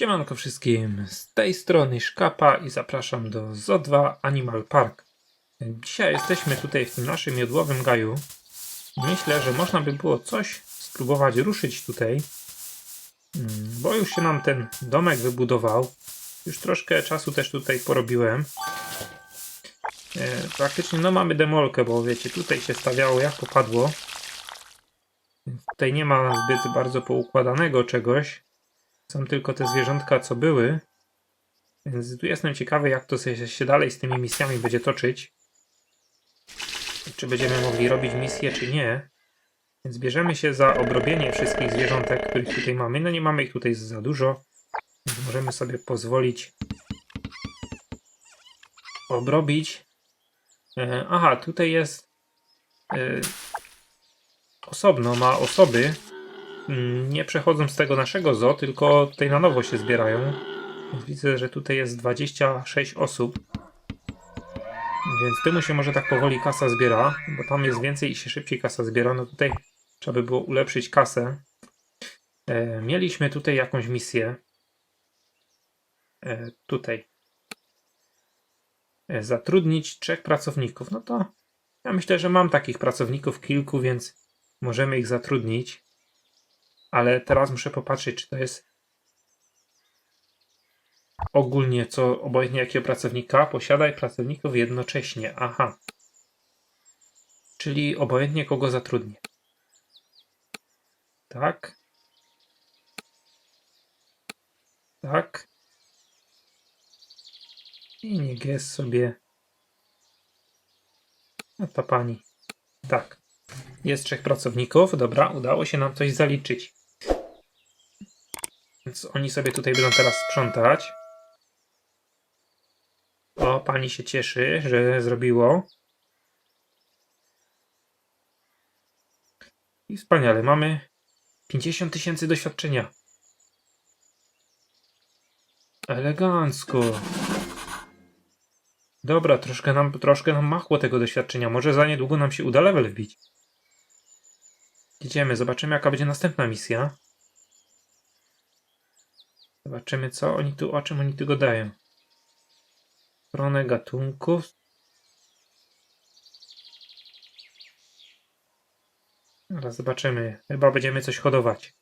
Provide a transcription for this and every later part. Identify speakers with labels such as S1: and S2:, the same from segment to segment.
S1: Siemanko wszystkim, z tej strony Szkapa i zapraszam do ZO2 Animal Park. Dzisiaj jesteśmy tutaj w tym naszym jodłowym gaju. Myślę, że można by było coś spróbować ruszyć tutaj, Mm, bo już się nam ten domek wybudował. Już troszkę czasu też tutaj porobiłem. E, praktycznie no mamy demolkę, bo wiecie, tutaj się stawiało jak popadło. Tutaj nie ma zbyt bardzo poukładanego czegoś. Są tylko te zwierzątka, co były. Więc tu jestem ciekawy, jak to się, dalej z tymi misjami będzie toczyć. Czy będziemy mogli robić misje, czy nie. Więc bierzemy się za obrobienie wszystkich zwierzątek, których tutaj mamy. No nie mamy ich tutaj za dużo. Więc możemy sobie pozwolić obrobić. E, aha, tutaj jest e, osobno, ma osoby, nie przechodzą z tego naszego zoo, tylko tutaj na nowo się zbierają. Widzę, że tutaj jest 26 osób. Więc temu się może tak powoli kasa zbiera, bo tam jest więcej i się szybciej kasa zbiera. No tutaj trzeba by było ulepszyć kasę. E, mieliśmy tutaj jakąś misję. E, tutaj. E, zatrudnić trzech pracowników. No to ja myślę, że mam takich pracowników kilku, więc możemy ich zatrudnić. Ale teraz muszę popatrzeć, czy to jest ogólnie co obojętnie jakiego pracownika posiadaj pracowników jednocześnie. Aha. Czyli obojętnie kogo zatrudnię. Tak. Tak. I niech jest sobie. No ta pani. Tak. Jest trzech pracowników. Dobra, udało się nam coś zaliczyć. Więc oni sobie tutaj będą teraz sprzątać. O, pani się cieszy, że zrobiło. I wspaniale, mamy 50 tysięcy doświadczenia. Elegancko. Dobra, troszkę nam, troszkę nam machło tego doświadczenia. Może za niedługo nam się uda level wbić. Jedziemy, zobaczymy jaka będzie następna misja. Zobaczymy co oni tu, o czym oni tu gadają. Stronę gatunków. Teraz zobaczymy. Chyba będziemy coś hodować.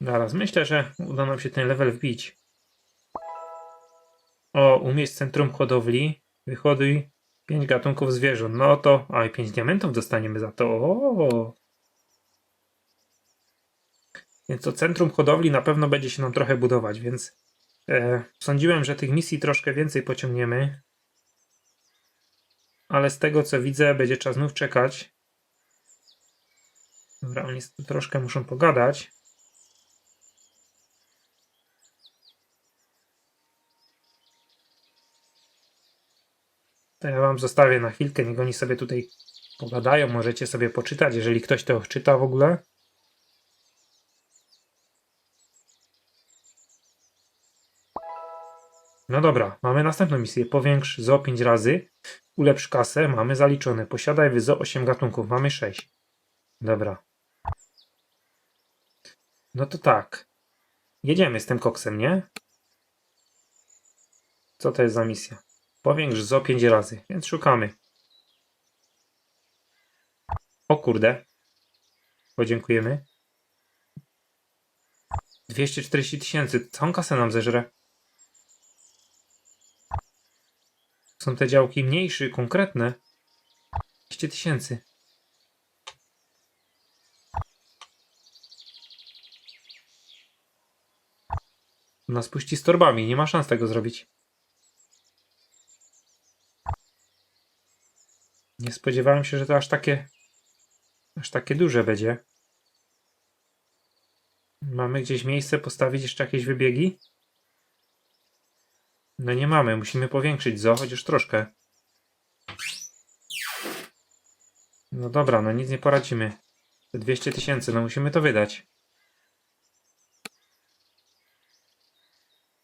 S1: Zaraz, myślę, że uda nam się ten level wbić. O, umieść centrum hodowli. Wyhoduj 5 gatunków zwierząt. No to, i 5 diamentów dostaniemy za to. O! Więc to centrum hodowli na pewno będzie się nam trochę budować, więc e, sądziłem, że tych misji troszkę więcej pociągniemy. Ale z tego co widzę, będzie czas znów czekać. Dobra, oni troszkę muszą pogadać. To ja wam zostawię na chwilkę, niech oni sobie tutaj pogadają. Możecie sobie poczytać, jeżeli ktoś to czyta w ogóle. No dobra, mamy następną misję. Powiększ zo 5 razy, ulepsz kasę, mamy zaliczone. Posiadaj wy zo 8 gatunków, mamy 6. Dobra. No to tak. Jedziemy z tym koksem, nie? Co to jest za misja? Powiększ zo 5 razy, więc szukamy. O kurde. Podziękujemy. 240 tysięcy. Całą kasę nam zeżre. Są te działki mniejsze, konkretne. 200 tysięcy. Nas puści z torbami, nie ma szans tego zrobić. Nie spodziewałem się, że to aż takie aż takie duże będzie. Mamy gdzieś miejsce postawić jeszcze jakieś wybiegi? No nie mamy, musimy powiększyć zo, chociaż troszkę. No dobra, no nic nie poradzimy. Te 200 tysięcy, no musimy to wydać.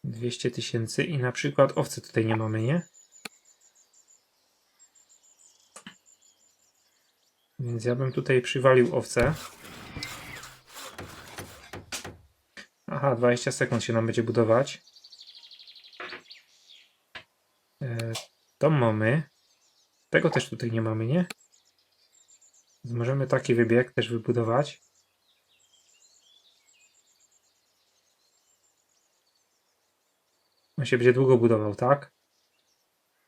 S1: 200 tysięcy i na przykład owce tutaj nie mamy, nie? Więc ja bym tutaj przywalił owce. Aha, 20 sekund się nam będzie budować. E, to mamy. Tego też tutaj nie mamy, nie? Więc możemy taki wybieg też wybudować. On się będzie długo budował, tak?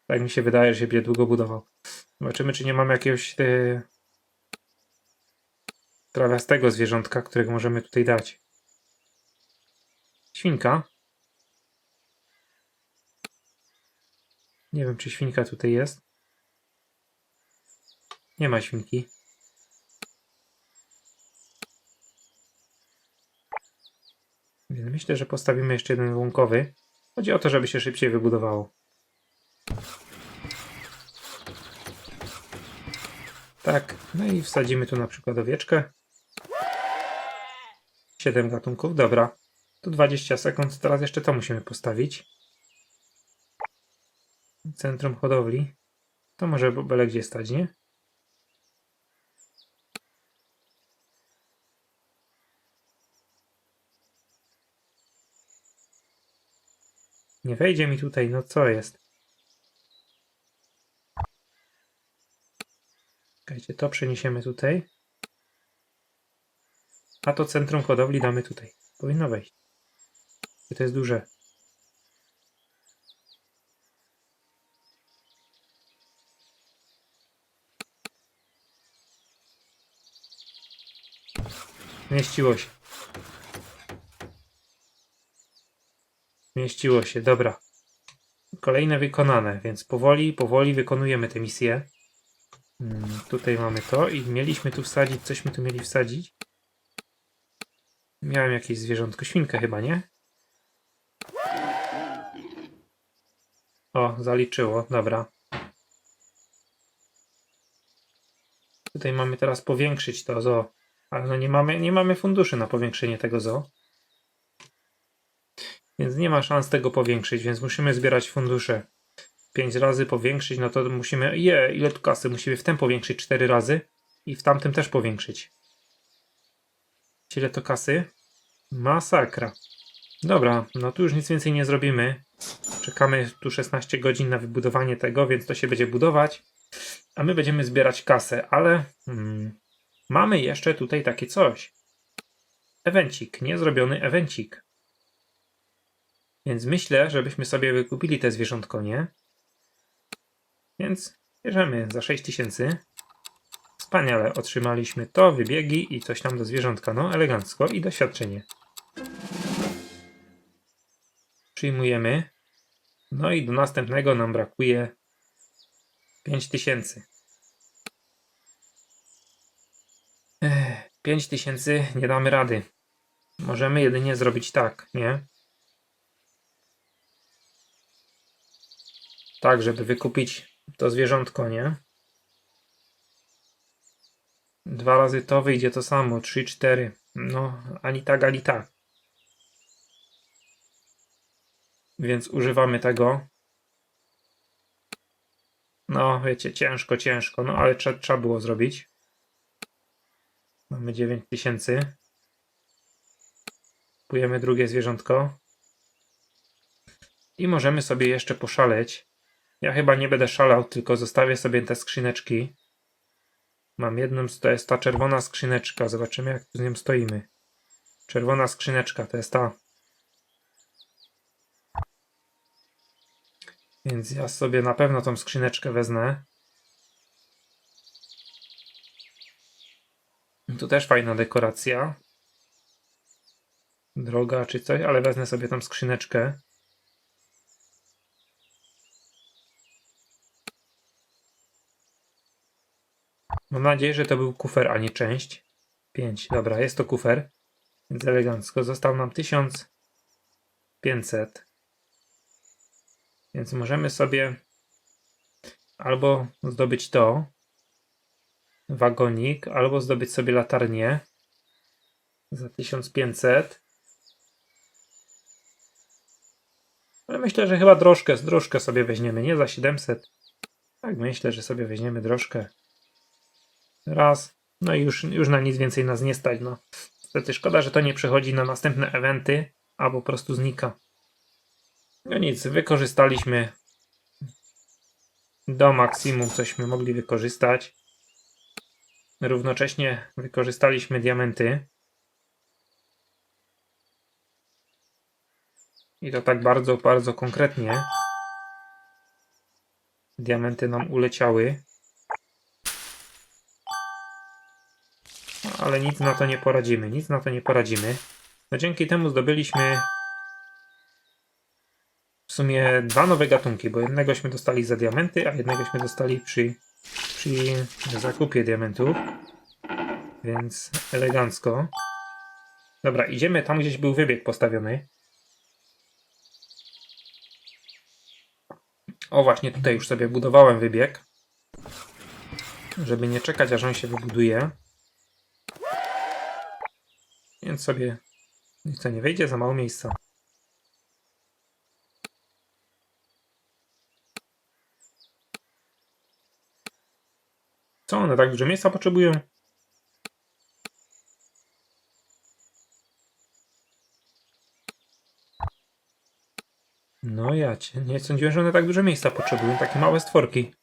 S1: Tak mi się wydaje, że się będzie długo budował. Zobaczymy, czy nie mamy jakiegoś e, trawiastego zwierzątka, którego możemy tutaj dać. Świnka. Nie wiem, czy świnka tutaj jest. Nie ma świnki. Więc myślę, że postawimy jeszcze jeden łąkowy. Chodzi o to, żeby się szybciej wybudowało. Tak, no i wsadzimy tu na przykład owieczkę. 7 gatunków, dobra. Tu 20 sekund, teraz jeszcze to musimy postawić. Centrum hodowli. To może byle gdzie stać, nie? Nie wejdzie mi tutaj, no co jest? Czekajcie, to przeniesiemy tutaj. A to centrum hodowli damy tutaj. Powinno wejść. To jest duże. Mieściło się. Mieściło się, dobra. Kolejne wykonane, więc powoli, powoli wykonujemy tę misję. Mm, tutaj mamy to i mieliśmy tu wsadzić, cośmy tu mieli wsadzić. Miałem jakieś zwierzątko, świnkę chyba, nie? O, zaliczyło, dobra. Tutaj mamy teraz powiększyć to zo. Ale no nie mamy, nie mamy funduszy na powiększenie tego zo. Więc nie ma szans tego powiększyć, więc musimy zbierać fundusze. 5 razy powiększyć, no to musimy. Je, ile tu kasy? Musimy w tym powiększyć 4 razy i w tamtym też powiększyć. Ile to kasy? Masakra. Dobra, no tu już nic więcej nie zrobimy. Czekamy tu 16 godzin na wybudowanie tego, więc to się będzie budować. A my będziemy zbierać kasę, ale hmm, mamy jeszcze tutaj takie coś. Ewencik, niezrobiony ewencik. Więc myślę, żebyśmy sobie wykupili te zwierzątko, nie? Więc bierzemy za 6000. Wspaniale, otrzymaliśmy to, wybiegi i coś tam do zwierzątka. No, elegancko i doświadczenie. Przyjmujemy. No i do następnego nam brakuje 5000. 5000 nie damy rady. Możemy jedynie zrobić tak, nie? Tak, żeby wykupić to zwierzątko, nie? Dwa razy to wyjdzie to samo, trzy, cztery. No, ani tak, ani tak. Więc używamy tego. No, wiecie, ciężko, ciężko, no ale trzeba było zrobić. Mamy 9000. Kupujemy drugie zwierzątko. I możemy sobie jeszcze poszaleć. Ja chyba nie będę szalał, tylko zostawię sobie te skrzyneczki. Mam jedną, to jest ta czerwona skrzyneczka. Zobaczymy, jak tu z nią stoimy. Czerwona skrzyneczka to jest ta. Więc ja sobie na pewno tą skrzyneczkę wezmę. Tu też fajna dekoracja. Droga czy coś, ale wezmę sobie tą skrzyneczkę. Mam nadzieję, że to był kufer, a nie część. 5. Dobra, jest to kufer. Więc elegancko. Został nam 1500. Więc możemy sobie albo zdobyć to, wagonik, albo zdobyć sobie latarnię za 1500. Ale myślę, że chyba drożkę, drożkę sobie weźmiemy, nie za 700. Tak, myślę, że sobie weźmiemy drożkę. Raz. No i już, już na nic więcej nas nie stać. No. Niestety szkoda, że to nie przechodzi na następne eventy. a po prostu znika. No nic, wykorzystaliśmy do maksimum, cośmy mogli wykorzystać. Równocześnie wykorzystaliśmy diamenty. I to tak bardzo, bardzo konkretnie. Diamenty nam uleciały. No, Ale nic na to nie poradzimy, nic na to nie poradzimy. No dzięki temu zdobyliśmy w sumie dwa nowe gatunki, bo jednegośmy dostali za diamenty, a jednegośmy dostali przy, przy zakupie diamentów. Więc elegancko. Dobra, idziemy tam, gdzieś był wybieg postawiony. O, właśnie tutaj już sobie budowałem wybieg. Żeby nie czekać, aż on się wybuduje. Więc sobie nic nie wejdzie, za mało miejsca. Co one tak dużo miejsca potrzebują? No ja cię, nie sądziłem, że one tak dużo miejsca potrzebują, takie małe stworki.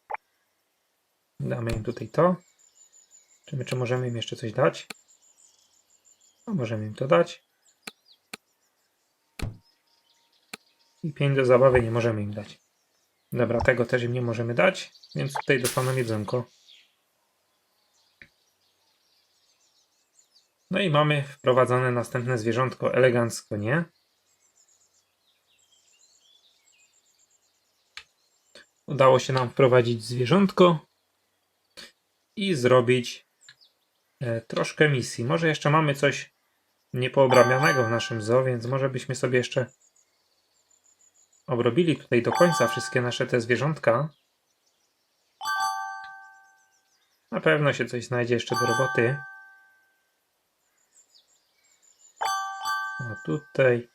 S1: Damy im tutaj to. Czy my czy możemy im jeszcze coś dać? No, możemy im to dać. I pień do zabawy nie możemy im dać. Dobra, tego też im nie możemy dać, więc tutaj dostaną jedzonko. No i mamy wprowadzone następne zwierzątko elegancko, nie? Udało się nam wprowadzić zwierzątko i zrobić e, troszkę misji. Może jeszcze mamy coś niepoobrabianego w naszym zoo, więc może byśmy sobie jeszcze obrobili tutaj do końca wszystkie nasze te zwierzątka. Na pewno się coś znajdzie jeszcze do roboty. Tutaj.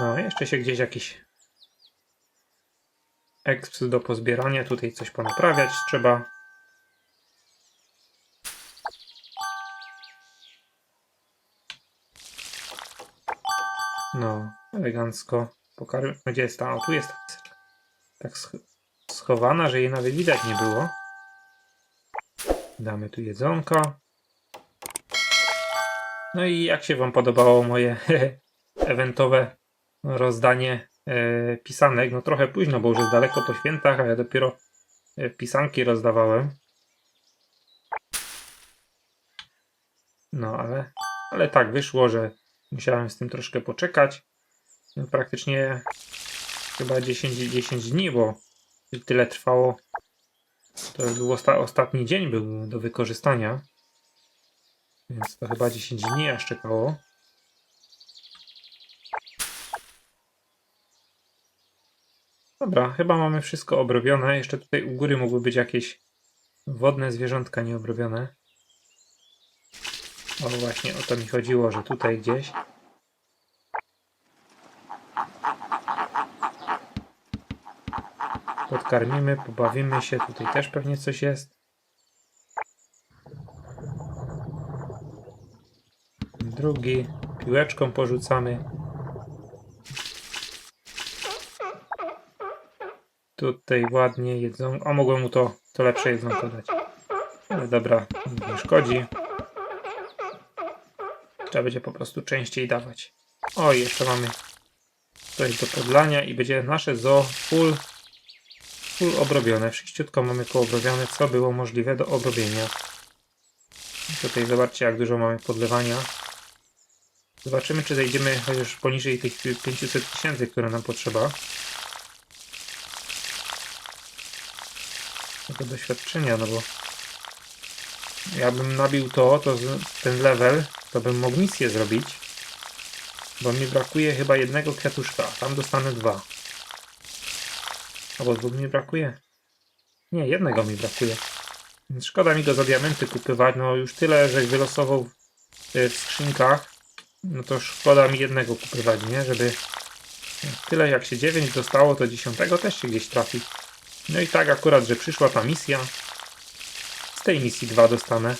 S1: No, jeszcze się gdzieś jakiś exp do pozbierania. Tutaj coś ponaprawiać trzeba. No, elegancko. Pokary... Gdzie jest ta? O, tu jest. Tak sch- schowana, że jej nawet widać nie było. Damy tu jedzonko. No i jak się Wam podobało moje eventowe rozdanie e, pisanek? No trochę późno, bo już jest daleko po świętach, a ja dopiero e, pisanki rozdawałem. No ale, ale tak wyszło, że musiałem z tym troszkę poczekać. No, praktycznie chyba 10, 10 dni, bo tyle trwało. To był osta ostatni dzień był do wykorzystania. Więc to chyba 10 dni aż czekało. Dobra, chyba mamy wszystko obrobione. Jeszcze tutaj u góry mogły być jakieś wodne zwierzątka nieobrobione. O właśnie, o to mi chodziło, że tutaj gdzieś. Podkarmimy, pobawimy się. Tutaj też pewnie coś jest. Drugi. Piłeczką porzucamy. Tutaj ładnie jedzą. A mogłem mu to, to lepsze jedzonko dać. Ale dobra, nie szkodzi. Trzeba będzie po prostu częściej dawać. O, jeszcze mamy coś do podlania i będzie nasze zoo full, full obrobione. Wszystko mamy poobrobione, co było możliwe do obrobienia. Tutaj zobaczcie, jak dużo mamy podlewania. Zobaczymy, czy zejdziemy chociaż poniżej tych 500 tysięcy, które nam potrzeba. Tego doświadczenia, no bo ja bym nabił to, to ten level, to bym mógł misję zrobić. Bo mi brakuje chyba jednego kwiatuszka, tam dostanę dwa. Albo dwóch mi brakuje? Nie, jednego mi brakuje. Szkoda mi go za diamenty kupywać, no już tyle, że wylosował w, w skrzynkach. No to szkoda mi jednego kupywać, nie? Żeby tyle jak się 9 dostało, to 10 też się gdzieś trafi. No i tak akurat, że przyszła ta misja. Z tej misji dwa dostanę.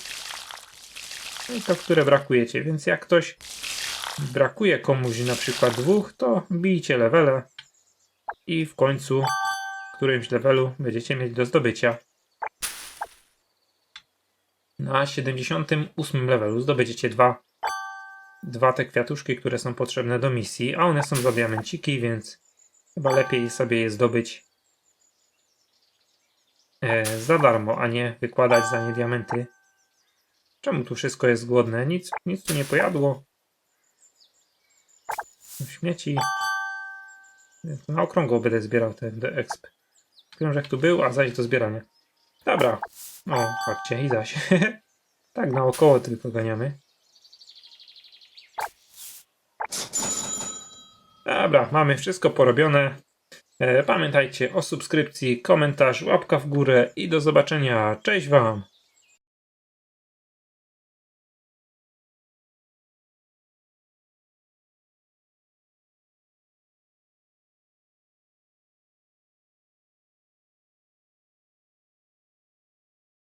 S1: No i to, które brakujecie. Więc jak ktoś brakuje komuś na przykład dwóch, to bijcie levele i w końcu w którymś levelu będziecie mieć do zdobycia. Na 78 levelu zdobędziecie dwa, dwa te kwiatuszki, które są potrzebne do misji, a one są za diamenciki, więc chyba lepiej sobie je zdobyć e, za darmo, a nie wykładać za nie diamenty. Czemu tu wszystko jest głodne? Nic, nic tu nie pojadło. Śmieci. Na okrągło będę zbierał ten do exp. Krążek tu był, a zaś do zbierania. Dobra. O, patrzcie, i zaś. tak naokoło tylko ganiamy. Dobra, mamy wszystko porobione. E, pamiętajcie o subskrypcji, komentarz, łapka w górę i do zobaczenia. Cześć Wam!